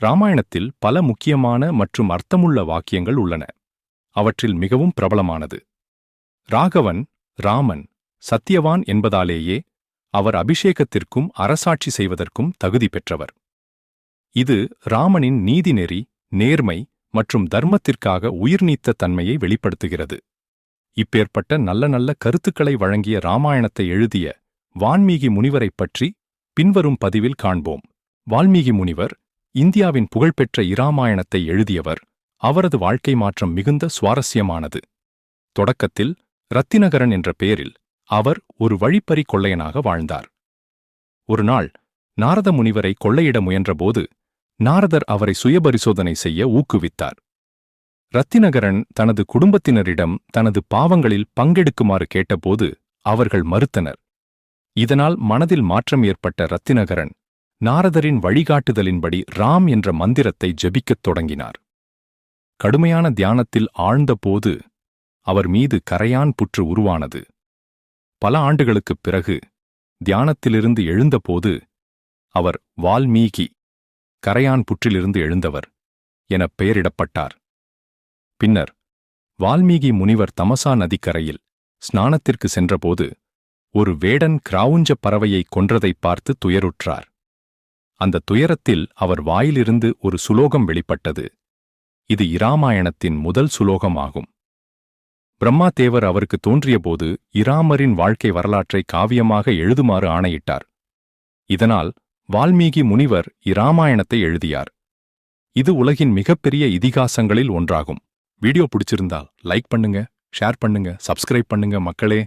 ராமாயணத்தில் பல முக்கியமான மற்றும் அர்த்தமுள்ள வாக்கியங்கள் உள்ளன. அவற்றில் மிகவும் பிரபலமானது. ராகவன் ராமன் சத்தியவான் என்பதாலேயே அவர் அபிஷேகத்திற்கும் அரசாட்சி செய்வதற்கும் தகுதி பெற்றவர். இது ராமனின் நீதிநெறி நேர்மை மற்றும் தர்மத்திற்காக உயிர்நீத்த தன்மையை வெளிப்படுத்துகிறது. இப்பேற்பட்ட நல்ல நல்ல கருத்துக்களை வழங்கிய ராமாயணத்தை எழுதிய வான்மீகி முனிவரைப் பற்றி பின்வரும் பதிவில் காண்போம். வால்மீகி முனிவர் இந்தியாவின் புகழ்பெற்ற இராமாயணத்தை எழுதியவர் அவரது வாழ்க்கை மாற்றம் மிகுந்த சுவாரஸ்யமானது. தொடக்கத்தில் ரத்தினகரன் என்ற பெயரில் அவர் ஒரு வழிப்பறி கொள்ளையனாக வாழ்ந்தார். ஒருநாள் நாரத முனிவரை கொள்ளையிட முயன்றபோது நாரதர் அவரை சுயபரிசோதனை செய்ய ஊக்குவித்தார். ரத்தினகரன் தனது குடும்பத்தினரிடம் தனது பாவங்களில் பங்கெடுக்குமாறு கேட்டபோது அவர்கள் மறுத்தனர். இதனால் மனதில் மாற்றம் ஏற்பட்ட ரத்தினகரன் நாரதரின் வழிகாட்டுதலின்படி ராம் என்ற மந்திரத்தை ஜெபிக்கத் தொடங்கினார். கடுமையான தியானத்தில் ஆழ்ந்தபோது அவர் மீது கரையான் புற்று உருவானது. பல ஆண்டுகளுக்குப் பிறகு தியானத்திலிருந்து எழுந்தபோது அவர் வால்மீகி கரையான் புற்றிலிருந்து எழுந்தவர் எனப் பெயரிடப்பட்டார். பின்னர் வால்மீகி முனிவர் தமசா நதிக்கரையில் ஸ்நானத்திற்கு சென்றபோது ஒரு வேடன் கிராவுஞ்ச பறவையை கொன்றதைப் பார்த்து துயருற்றார். அந்த துயரத்தில் அவர் வாயிலிருந்து ஒரு சுலோகம் வெளிப்பட்டது. இது இராமாயணத்தின் முதல் சுலோகமாகும். பிரம்மாதேவர் அவருக்கு தோன்றியபோது இராமரின் வாழ்க்கை வரலாற்றை காவியமாக எழுதுமாறு ஆணையிட்டார். இதனால் வால்மீகி முனிவர் இராமாயணத்தை எழுதியார். இது உலகின் மிகப்பெரிய இதிகாசங்களில் ஒன்றாகும். வீடியோ பிடிச்சிருந்தால் லைக் பண்ணுங்க ஷேர் பண்ணுங்க சப்ஸ்கிரைப் பண்ணுங்க மக்களே.